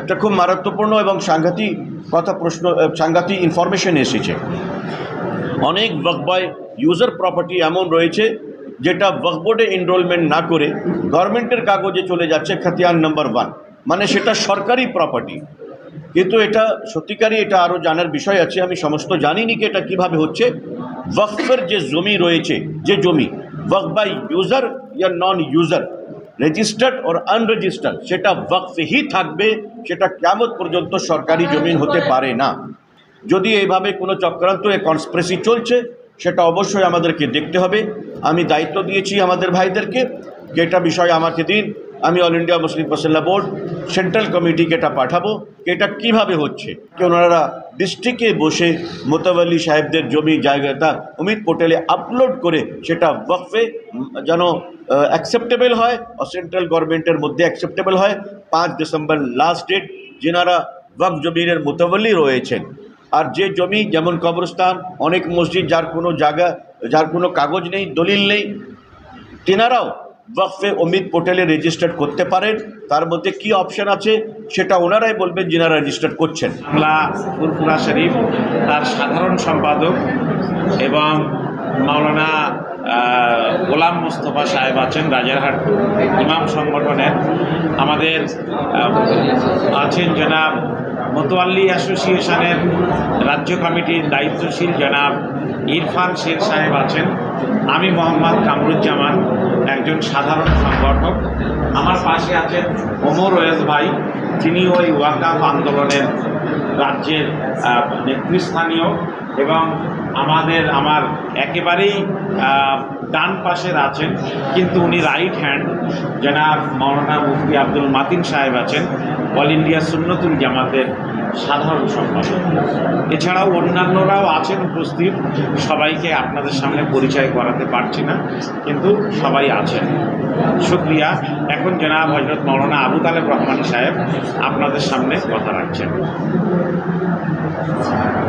একটা খুব মারাত্মপূর্ণ এবং সাংঘাতিক কথা প্রশ্ন সাংঘাতিক ইনফরমেশন এসেছে। অনেক ওয়াকবাই ইউজার প্রপার্টি এমন রয়েছে যেটা ওয়াকফ বোর্ডে এনরোলমেন্ট না করে গভর্নমেন্টের কাগজে চলে যাচ্ছে খাতিয়ান নাম্বার ওয়ান মানে সেটা সরকারি প্রপার্টি কিন্তু এটা সত্যিকারই এটা আরও জানার বিষয় আছে, আমি সমস্ত জানিনি কি এটা কীভাবে হচ্ছে। ওয়াকফের যে জমি রয়েছে, যে জমি ওয়াকফ বাই ইউজার ইয়া নন ইউজার রেজিস্টার্ড ওর আনরেজিস্টার্ড সেটা ওয়াকফেই থাকবে, সেটা কেমন পর্যন্ত সরকারি জমিন হতে পারে না। যদি এইভাবে কোনো চক্রান্ত, এ কনস্প্রেসি চলছে, সেটা অবশ্যই আমাদেরকে দেখতে হবে। আমি দায়িত্ব দিয়েছি আমাদের ভাইদেরকে, যেটা বিষয়ে আমাকে দিন আমি All India Muslim Personal Law Board central কমিটিকে এটা পাঠাবো এটা কীভাবে হচ্ছে। ওনারা ডিস্ট্রিক্টে বসে মোতাবল্লি সাহেবদের জমি জায়গাটা অমিত পোর্টালে আপলোড করে সেটা ওয়াকফে যেন অ্যাকসেপ্টেবল হয় আর সেন্ট্রাল গভর্নমেন্টের মধ্যে অ্যাকসেপ্টেবল হয়। পাঁচ ডিসেম্বর লাস্ট ডেট যেনারা ওয়াকফ জমিনের মোতাবল্লি রয়েছেন। আর যে জমি, যেমন কবরস্থান, অনেক মসজিদ, যার কোনো জায়গা, যার কোনো কাগজ নেই, দলিল নেই, তেনারাও ওয়াকফে অমিত পোর্টালে রেজিস্টার করতে পারেন। তার মধ্যে কি অপশন আছে সেটা ওনারাই বলবেন, যিনারা রেজিস্টার করছেন। বাংলা ফুরফুরা শরীফ, তার সাধারণ সম্পাদক এবং মাওলানা গোলাম মোস্তফা সাহেব আছেন রাজারহাট, ইমাম সংগঠনের। আমাদের আছেন জনাব মতোয়াল্লি অ্যাসোসিয়েশনের রাজ্য কমিটির দায়িত্বশীল জনাব ইরফান শের সাহেব আছেন। আমি মোহাম্মদ কামরুজ্জামান, একজন সাধারণ সংগঠক। আমার পাশে আছেন ওমর ওয়েস ভাই তিনি ওই ওয়াকাফ আন্দোলনের রাজ্যের নেতৃস্থানীয় এবং আমাদের, আমার একেবারেই ডান পাশের আছেন। কিন্তু উনি রাইট হ্যান্ড জনাব মৌলানা মুফতি আব্দুল মাতিন সাহেব আছেন। অল ইন্ডিয়া সুন্নতুল জামাতের সাধারণ সম্পাদক এছাড়াও অন্যান্যরাও আছেন উপস্থিত সবাইকে আপনাদের সামনে পরিচয় করাতে পারছি না কিন্তু সবাই আছেন শুক্রিয়া এখন জনাব হজরত মৌলানা আবু তালেব রহমানী সাহেব আপনাদের সামনে কথা রাখছেন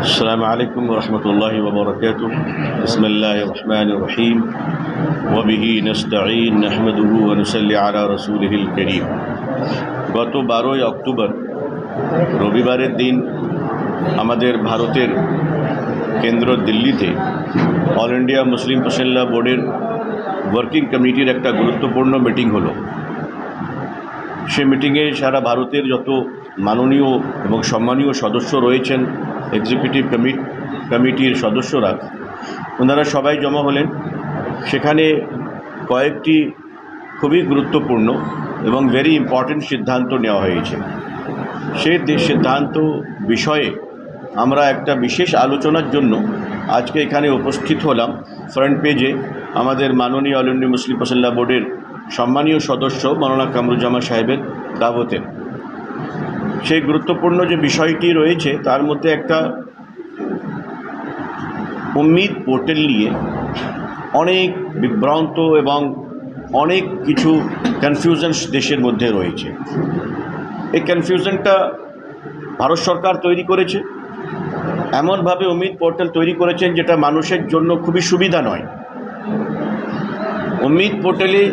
السلام عليكم ورحمة الله وبركاته بسم الله الرحمن الرحيم وبه نستعين نحمده ونصلي على رسوله الكريم গত বারোই অক্টোবর, রবিবারের দিন আমাদের ভারতের কেন্দ্র দিল্লিতে অল ইন্ডিয়া মুসলিম পসেল্লা বোর্ডের ওয়ার্কিং কমিটির একটা গুরুত্বপূর্ণ মিটিং হলো। সে মিটিংয়ে সারা ভারতের যত মাননীয় এবং সম্মানীয় সদস্য রয়েছেন এক্সিকিউটিভ কমিট কমিটির সদস্যরা, ওনারা সবাই জমা হলেন। সেখানে কয়েকটি খুবই গুরুত্বপূর্ণ এবং ভেরি ইম্পর্টেন্ট সিদ্ধান্ত নেওয়া হয়েছে। সেই সিদ্ধান্ত বিষয়ে আমরা একটা বিশেষ আলোচনার জন্য আজকে এখানে উপস্থিত হলাম। ফ্রন্ট পেজে আমাদের মাননীয় অল ইন্ডিয়া মুসলিম পসল্লা বোর্ডের সম্মানীয় সদস্য মৌলানা কামরুজ্জামান সাহেবের দাবতের সেই গুরুত্বপূর্ণ যে বিষয়টি রয়েছে, তার মধ্যে একটা উম্মিদ পোর্টাল নিয়ে অনেক বিভ্রান্ত এবং অনেক কিছু কনফিউশন দেশের মধ্যে রয়েছে। এই কনফিউশনটা ভারত সরকার তৈরি করেছে। এমনভাবে অমিত পোর্টাল তৈরি করেছেন যেটা মানুষের জন্য খুবই সুবিধা নয়। অমিত পোর্টালে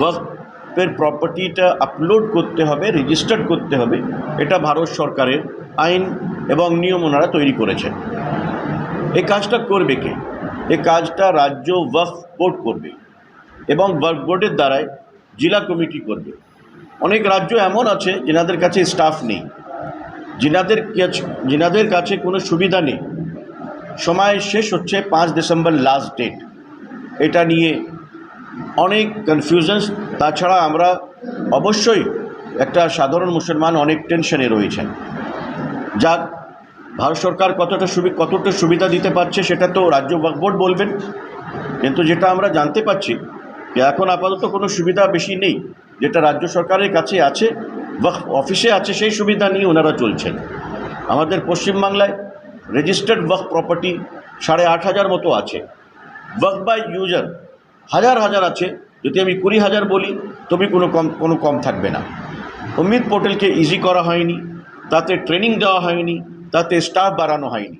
ওয়াকফের প্রপার্টিটা আপলোড করতে হবে রেজিস্টার্ড করতে হবে। এটা ভারত সরকারের আইন এবং নিয়ম ওনারা তৈরি করেছেন। এই কাজটা করবে কে? এই কাজটা রাজ্য ওয়াকফ বোর্ড করবে। এবং বোর্ডের দ্বারাই জেলা কমিটি করবে। অনেক রাজ্য এমন আছে যেনাদের কাছে স্টাফ নেই। যিনাদের যিনাদের কাছে কোনো সুবিধা নেই। সময় শেষ হচ্ছে পাঁচ ডিসেম্বর লাস্ট ডেট এটা নিয়ে অনেক কনফিউশনস তাছাড়া আমরা অবশ্যই একটা সাধারণ মুসলমান অনেক টেনশনে রয়েছেন। যার ভারত সরকার কতটা সুবি, কতটা সুবিধা দিতে পারছে সেটা তো রাজ্য বোর্ড বলবেন। কিন্তু যেটা আমরা জানতে পারছি যে এখন আপাতত কোনো সুবিধা বেশি নেই। যেটা রাজ্য সরকারের কাছে আছে, ওয়াকফ অফিসে আছে, সেই সুবিধা নিয়ে ওনারা চলছেন। আমাদের পশ্চিমবাংলায় রেজিস্টার্ড ওয়াকফ প্রপার্টি সাড়ে আট হাজার মতো আছে। ওয়াকফ বাই ইউজার হাজার হাজার আছে। যদি আমি কুড়ি হাজার বলি, তবে কোনো কম কোনো কম থাকবে না। অমিত পোর্টালকে ইজি করা হয়নি, তাতে ট্রেনিং দেওয়া হয়নি, তাতে স্টাফ বাড়ানো হয়নি।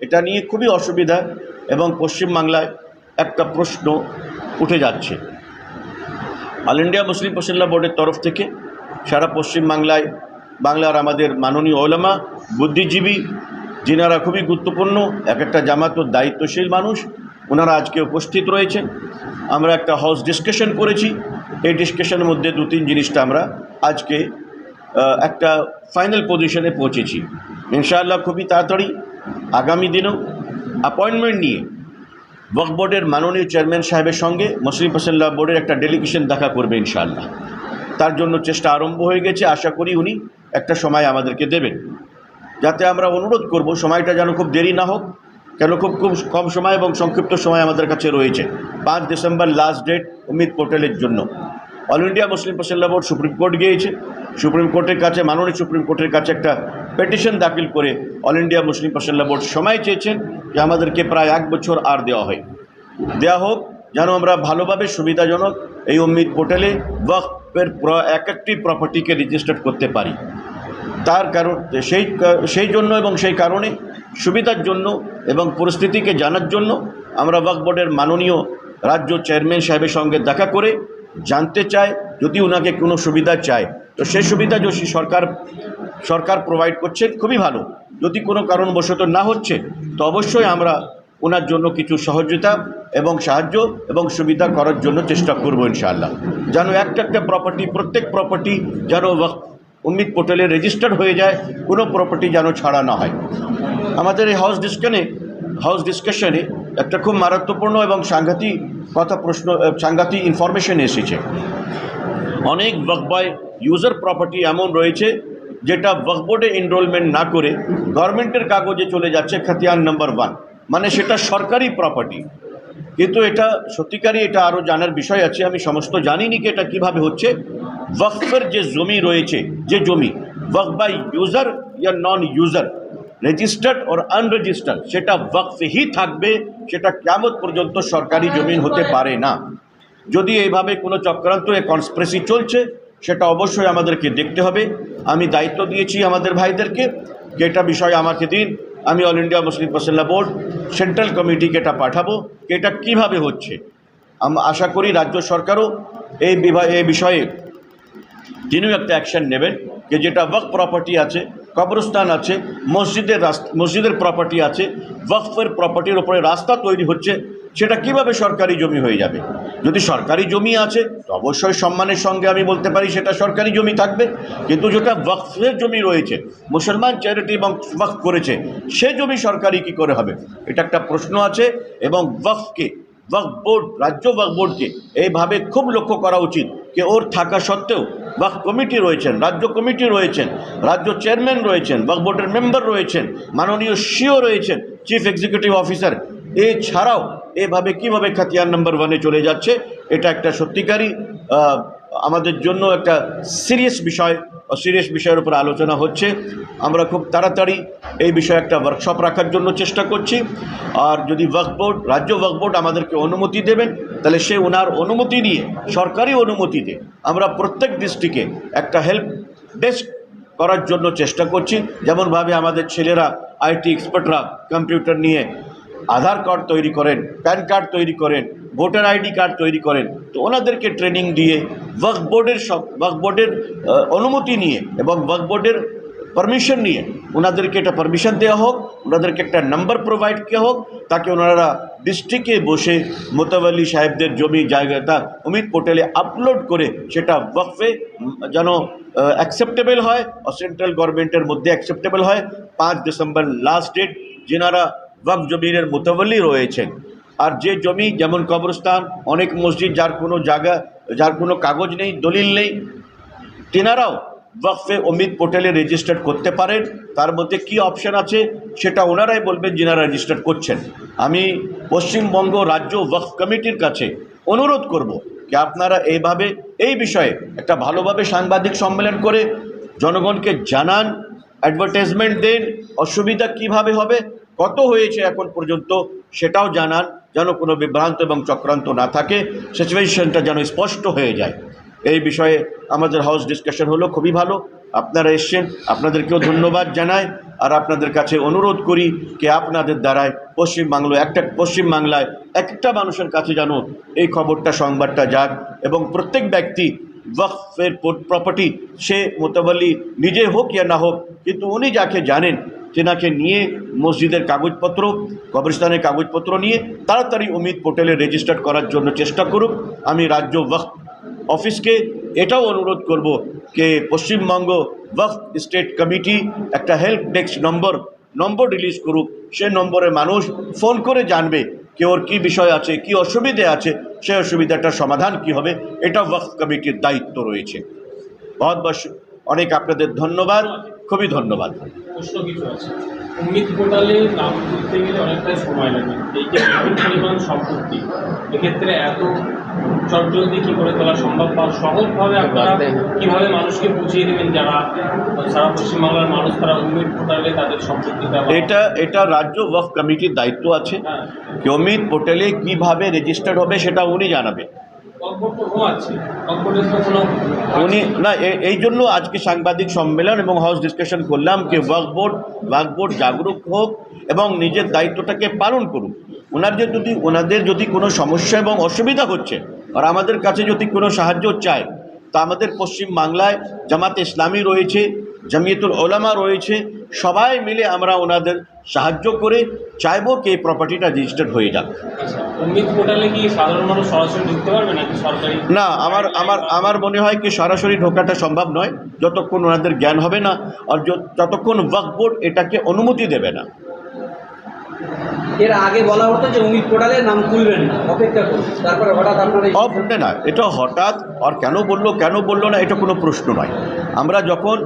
এটা নিয়ে খুবই অসুবিধা এবং পশ্চিমবাংলায় একটা প্রশ্ন উঠে যাচ্ছে। অল ইন্ডিয়া মুসলিম পসল্লা বোর্ডের তরফ থেকে সারা পশ্চিমবাংলায় বাংলার আমাদের মাননীয় ওলামা, বুদ্ধিজীবী, যিনারা খুবই গুরুত্বপূর্ণ, এক একটা জামাতর দায়িত্বশীল মানুষ, ওনারা আজকে উপস্থিত রয়েছেন। আমরা একটা হাউস ডিসকাশন করেছি। এই ডিসকাশনের মধ্যে দু তিন জিনিসটা আমরা আজকে একটা ফাইনাল পজিশনে পৌঁছেছি। ইনশাআল্লাহ খুবই তাড়াতাড়ি আগামী দিনেও অ্যাপয়েন্টমেন্ট নিয়ে ওয়াকফ বোর্ডের মাননীয় চেয়ারম্যান সাহেবের সঙ্গে মুসলিম ফসল্লা বোর্ডের একটা ডেলিগেশন দেখা করবে ইনশাআল্লাহ। তার জন্য চেষ্টা আরম্ভ হয়ে গেছে, আশা করি উনি একটা সময় আমাদেরকে দেবেন। যাতে আমরা অনুরোধ করব, সময়টা যেন খুব দেরি না হোক, কেন খুব খুব কম সময় এবং সংক্ষিপ্ত সময় আমাদের কাছে রয়েছে। পাঁচ ডিসেম্বর লাস্ট ডেট, অমিত পোর্টালের জন্য। All India Muslim Personal Law Board Supreme Court গিয়েছে। সুপ্রিম কোর্টের কাছে, মাননীয় সুপ্রিম কোর্টের কাছে একটা পেটিশন দাখিল করে All India Muslim Personal Law Board সময় চেয়েছেন যে আমাদেরকে প্রায় এক বছর আর দেওয়া হয়। দেওয়া হোক, যেন আমরা ভালোভাবে সুবিধাজনক এই উম্মিদ পোর্টালে ওয়াকফের এক একটি প্রপার্টিকে রেজিস্টার করতে পারি। তার কারণ সেই সেই জন্য এবং সেই কারণে, সুবিধার জন্য এবং পরিস্থিতিকে জানার জন্য আমরা ওয়াকফ বোর্ডের মাননীয় রাজ্য চেয়ারম্যান সাহেবের সঙ্গে দেখা করে জানতে চাই যদি ওনাকে কোনো সুবিধা চায়, তো সেই সুবিধা যদি সরকার সরকার প্রোভাইড করছে, খুবই ভালো। যদি কোনো কারণবশত না হচ্ছে, তো অবশ্যই আমরা ওনার জন্য কিছু সহযোগিতা এবং সাহায্য এবং সুবিধা করার জন্য চেষ্টা করব ইনশাআল্লাহ। যেন একটা একটা প্রপার্টি প্রত্যেক প্রপার্টি যেন উম্মিদ পোর্টালে রেজিস্টার্ড হয়ে যায়, কোনো প্রপার্টি যেন ছাড়া না হয়। আমাদের এই হাউস ডিসকানে হাউস ডিসকাশনে একটা খুব মারাত্মপূর্ণ এবং সাংঘাতিক কথা প্রশ্ন সাংঘাতিক ইনফরমেশন এসেছে। অনেক ওয়াকবাই ইউজার প্রপার্টি এমন রয়েছে যেটা ওয়াকফ বোর্ডে এনরোলমেন্ট না করে গভর্নমেন্টের কাগজে চলে যাচ্ছে খাতিয়ান নাম্বার ওয়ান মানে সেটা সরকারি প্রপার্টি কিন্তু এটা সত্যিকারই এটা আরও জানার বিষয় আছে, আমি সমস্ত জানিনি কি এটা কীভাবে হচ্ছে। ওয়াকফের যে জমি রয়েছে, যে জমি ওয়াকফ বাই ইউজার ইয়া নন ইউজার রেজিস্টার্ড ওর আনরেজিস্টার্ড সেটা ওয়াকফেহি থাকবে, সেটা কেমন পর্যন্ত সরকারি জমিন হতে পারে না। যদি এইভাবে কোনো চক্রান্ত এ কনস্প্রেসি চলছে, সেটা অবশ্যই আমাদেরকে দেখতে হবে। আমি দায়িত্ব দিয়েছি আমাদের ভাইদেরকে, যে এটা বিষয় আমাকে দিন। আমি All India Muslim Personal Law Board central কমিটিকে এটা পাঠাবো এটা কীভাবে হচ্ছে। আম- আশা করি রাজ্য সরকারও এই বিভা এই বিষয়ে তিনিও একটা অ্যাকশন নেবেন, যে যেটা ওয়াক প্রপার্টি আছে কবরস্থান আছে, মসজিদের রাস্তা, মসজিদের প্রপার্টি আছে, ওয়াকফের প্রপার্টির ওপরে রাস্তা তৈরি হচ্ছে, সেটা কীভাবে সরকারি জমি হয়ে যাবে? যদি সরকারি জমি আছে, তো অবশ্যই সম্মানের সঙ্গে আমি বলতে পারি সেটা সরকারি জমি থাকবে, কিন্তু যেটা ওয়াকফের জমি রয়েছে, মুসলমান চ্যারিটি এবং ওয়াকফ করেছে, সে জমি সরকারি কি করে হবে? এটা একটা প্রশ্ন আছে এবং ওয়াকফকে, ওয়াকফ বোর্ড, রাজ্য ওয়াকফ বোর্ডকে এইভাবে খুব লক্ষ্য করা উচিত, যে ওর থাকা সত্ত্বেও ওয়াকফ কমিটি রয়েছেন, রাজ্য কমিটি রয়েছেন, রাজ্য চেয়ারম্যান রয়েছেন ওয়াকফ বোর্ডের মেম্বার রয়েছেন, মাননীয় সিও রয়েছেন, চিফ এক্সিকিউটিভ অফিসার। এছাড়াও এভাবে কীভাবে খাতিয়ার নাম্বার ওয়ানে চলে যাচ্ছে, এটা একটা সত্যিকারই আমাদের জন্য একটা সিরিয়াস বিষয় সিরিয়াস বিষয়ের উপর আলোচনা হচ্ছে। আমরা খুব তাড়াতাড়ি এই বিষয়ে একটা ওয়ার্কশপ রাখার জন্য চেষ্টা করছি। আর যদি ওয়াকফ বোর্ড রাজ্য ওয়াকফ বোর্ড আমাদেরকে অনুমতি দেবেন, তাহলে সে ওনার অনুমতি নিয়ে, সরকারি অনুমতিতে আমরা প্রত্যেক ডিস্ট্রিক্টে একটা হেল্প ডেস্ক করার জন্য চেষ্টা করছি। যেমনভাবে আমাদের ছেলেরা আইটি এক্সপার্টরা কম্পিউটার নিয়ে আধার কার্ড তৈরি করেন, প্যান কার্ড তৈরি করেন, ভোটার আইডি কার্ড তৈরি করেন, তো ওনাদেরকে ট্রেনিং দিয়ে ওয়াকফ বোর্ডের সব ওয়াকফ বোর্ডের অনুমতি নিয়ে এবং ওয়াকফ বোর্ডের পারমিশন নিয়ে ওনাদেরকে এটা পারমিশন দেওয়া হোক, ওনাদেরকে একটা নাম্বার প্রোভাইড করা হোক, তাকে ওনারা ডিস্ট্রিক্টে বসে মোতাবালি সাহেবদের জমি জায়গাটা অমিত পোর্টালে আপলোড করে সেটা ওয়াকফে যেন অ্যাকসেপ্টেবল হয় আর সেন্ট্রাল গভর্নমেন্টের মধ্যে অ্যাকসেপ্টেবল হয়। পাঁচ ডিসেম্বর লাস্ট ডেট যেনারা ওয়াকফ জমিনের মোতাবলি রয়েছেন। আর যে জমি, যেমন কবরস্থান, অনেক মসজিদ যার কোনো জায়গা, যার কোনো কাগজ নেই, দলিল নেই, তেনারাও ওয়াকফে অমিত পোর্টালে রেজিস্টার করতে পারেন। তার মধ্যে কি অপশন আছে, সেটা ওনারাই বলবেন, যিনারা রেজিস্টার করছেন। আমি পশ্চিমবঙ্গ রাজ্য ওয়াকফ কমিটির কাছে অনুরোধ করব যে আপনারা এইভাবে, এই বিষয়ে একটা ভালোভাবে সাংবাদিক সম্মেলন করে জনগণকে জানান, অ্যাডভার্টাইজমেন্ট দেন, অসুবিধা কীভাবে হবে কত হয়েছে এখন পর্যন্ত সেটাও জানান, যেন কোনো বিভ্রান্ত এবং চক্রান্ত না থাকে, সিচুয়েশনটা যেন স্পষ্ট হয়ে যায়। এই বিষয়ে আমাদের হাউস ডিসকাশন হলো, খুবই ভালো। আপনারা এসছেন, আপনাদেরকেও ধন্যবাদ জানাই, আর আপনাদের কাছে অনুরোধ করি যে আপনাদের দ্বারায় পশ্চিমবাংলা একটা পশ্চিমবাংলায় একটা মানুষের কাছে যেন এই খবরটা, সংবাদটা যাক, এবং প্রত্যেক ব্যক্তি ওয়াকফের প্রপার্টি সে মোতাবলি নিজে হোক, ইয়া না হোক, কিন্তু উনি যাকে জানেন তেনাকে নিয়ে মসজিদের কাগজপত্র, কবরস্থানের কাগজপত্র নিয়ে তাড়াতাড়ি অমিত পোর্টালে রেজিস্টার করার জন্য চেষ্টা করুক। আমি রাজ্য ওয়াকফ অফিসকে এটাও অনুরোধ করব যে পশ্চিমবঙ্গ ওয়াকফ স্টেট কমিটি একটা help desk number number release করুক। সে নম্বরে মানুষ ফোন করে জানবে যে ওর কী বিষয় আছে, কি অসুবিধে আছে সেই অসুবিধাটার সমাধান কি হবে। এটা ওয়াকফ কমিটির দায়িত্ব রয়েছে। বহুত অনেক আপনাদের ধন্যবাদ। খুবই ধন্যবাদ। প্রশ্ন কিছু আছে। উম্মিদ পোর্টালে নাম তুলতে গেলে অনেকটাই সময় লাগে। এই যে পরিমাণ সম্পত্তি। এক্ষেত্রে এত চটজলদি কী করে তোলা সম্ভব বা সহজভাবে আপনারা কীভাবে মানুষকে বুঝিয়ে দেবেন যারা সারা পশ্চিমবাংলার মানুষ তারা উম্মিদ পোর্টালে তাদের সম্পত্তিটা বা- এটা এটা রাজ্য ওয়াকফ কমিটির দায়িত্ব আছে। কি অমিত পোর্টালে কীভাবে রেজিস্টার্ড হবে সেটা উনি জানাবে উনি, না এই জন্য আজকে সাংবাদিক সম্মেলন এবং হাউস ডিসকাশন করলাম যে ওয়ার্ক বোর্ড ওয়ার্ক বোর্ড জাগরুক হোক এবং নিজের দায়িত্বটাকে পালন করুক। ওনার যে যদি ওনাদের যদি কোনো সমস্যা এবং অসুবিধা হচ্ছে, আর আমাদের কাছে যদি কোনো সাহায্য চায়, তা আমাদের পশ্চিম বাংলায় জামাত ইসলামী রয়েছে জামিয়াতুল ওলামা রয়েছে সবাই মিলে আমরা ওনাদের সাহায্য করে চাইব কি এই প্রপার্টিটা রেজিস্টার্ড হয়ে যাক। উম্মিদ পোর্টালে সাধারণ মানুষ সরাসরি ঢুকতে পারবে নাকি না আমার আমার আমার মনে হয় কি সরাসরি ঢোকাটা সম্ভব নয় যতক্ষণ ওনাদের জ্ঞান হবে না আর যত- যতক্ষণ ওয়াকফ বোর্ড এটাকে অনুমতি দেবে না। এর আগে বলা হতো যে অমিত পোর্টালে নাম তুলবেন না অপেক্ষা করুন তারপরে হঠাৎ আপনারা না এটা হঠাৎ আর কেন বলল কেন বলল না এটা কোনো প্রশ্ন নয়। আমরা যখন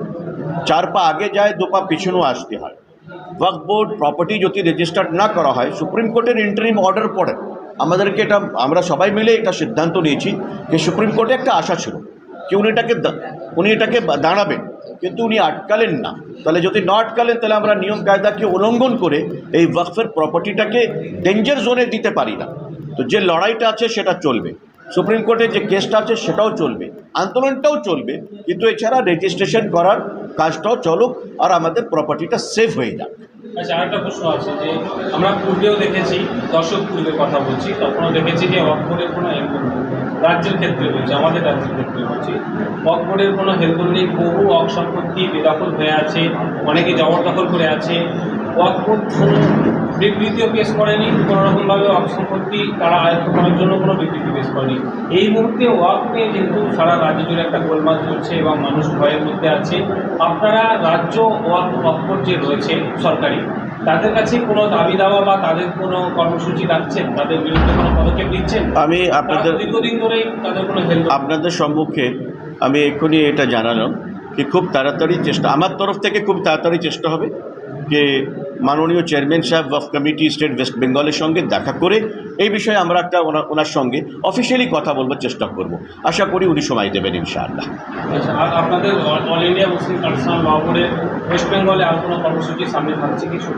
চার পা আগে যায়, দু পা পিছনেও আসতে হয়। ওয়াকফ বোর্ড প্রপার্টি যদি রেজিস্টার্ড না করা হয় সুপ্রিম কোর্টের ইন্টারিম অর্ডার পড়ে আমাদেরকে এটা, আমরা সবাই মিলে এটা সিদ্ধান্ত নিয়েছি যে সুপ্রিম কোর্টে একটা আশা ছিল যে উনি এটাকে উনি এটাকে দাঁড়াবেন, কিন্তু উনি আটকালেন না। তাহলে যদি না আটকালেন, তাহলে আমরা নিয়ম কায়দাকে উল্লঙ্ঘন করে এই ওয়াকফের প্রপার্টিটাকে ডেঞ্জার জোনে দিতে পারি না। তো যে লড়াইটা আছে, সেটা চলবে। সুপ্রিম কোর্টে যে কেসটা আছে, সেটাও চলবে। আন্দোলনটাও চলবে। কিন্তু এছাড়া রেজিস্ট্রেশন করার কাজটাও চলুক আর আমাদের প্রপার্টিটা সেফ হয়ে যাক আচ্ছা আরেকটা প্রশ্ন আছে যে, আমরা পূর্বেও দেখেছি দর্শক পূর্বে কথা বলছি, তখনও দেখেছি যে অক্ষরের কোনো। রাজ্যের ক্ষেত্রে বলছি, আমাদের রাজ্যের ক্ষেত্রে বলছি অক্ষরের কোনো হেল্প নেই, বহু অক সম্পত্তি বেদখল হয়ে আছে, অনেকে জবরদখল করে আছে অকবর কোনো বিবৃতিও পেশ করেনি কোনো রকমভাবে অক সম্পত্তি তারা আয়ত্ত করার জন্য কোনো বিবৃতি পেশ করেনি। এই মুহূর্তে ওয়াক নিয়ে যেহেতু সারা রাজ্য জুড়ে একটা গোলমাল চলছে এবং মানুষ ভয়ের মধ্যে আছে আপনারা রাজ্য ওয়াক অক্ষর যে রয়েছে সরকারি তাদের কাছে কোনো দাবি দাওয়া বা তাদের কোনো কর্মসূচি রাখছেন? তাদের বিরুদ্ধে কোনো পদক্ষেপ নিচ্ছেন? আমি আপনাদের দীর্ঘদিন ধরেই তাদের কোনো হেল্প আপনাদের সম্মুখে আমি এক্ষুনি এটা জানালাম যে খুব তাড়াতাড়ি চেষ্টা আমার তরফ থেকে খুব তাড়াতাড়ি চেষ্টা হবে। যে মাননীয় চেয়ারম্যান সাহেব ওয়াফ কমিটি স্টেট ওয়েস্ট বেঙ্গলের সঙ্গে দেখা করে এই বিষয়ে আমরা একটা ওনার ওনার সঙ্গে অফিসিয়ালি কথা বলবার চেষ্টা করব। আশা করি উনি সময় দেবেন ইনশাআল্লাহ। আচ্ছা আর আপনাদের All- India Muslim Personal Law বোর্ডের ওয়েস্ট বেঙ্গলে আর কোনো কর্মসূচি সামনে থাকছে কিছু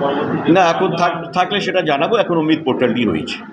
না এখন থাক- থাকলে সেটা জানাব এখন অমিত পোর্টালটি রয়েছে।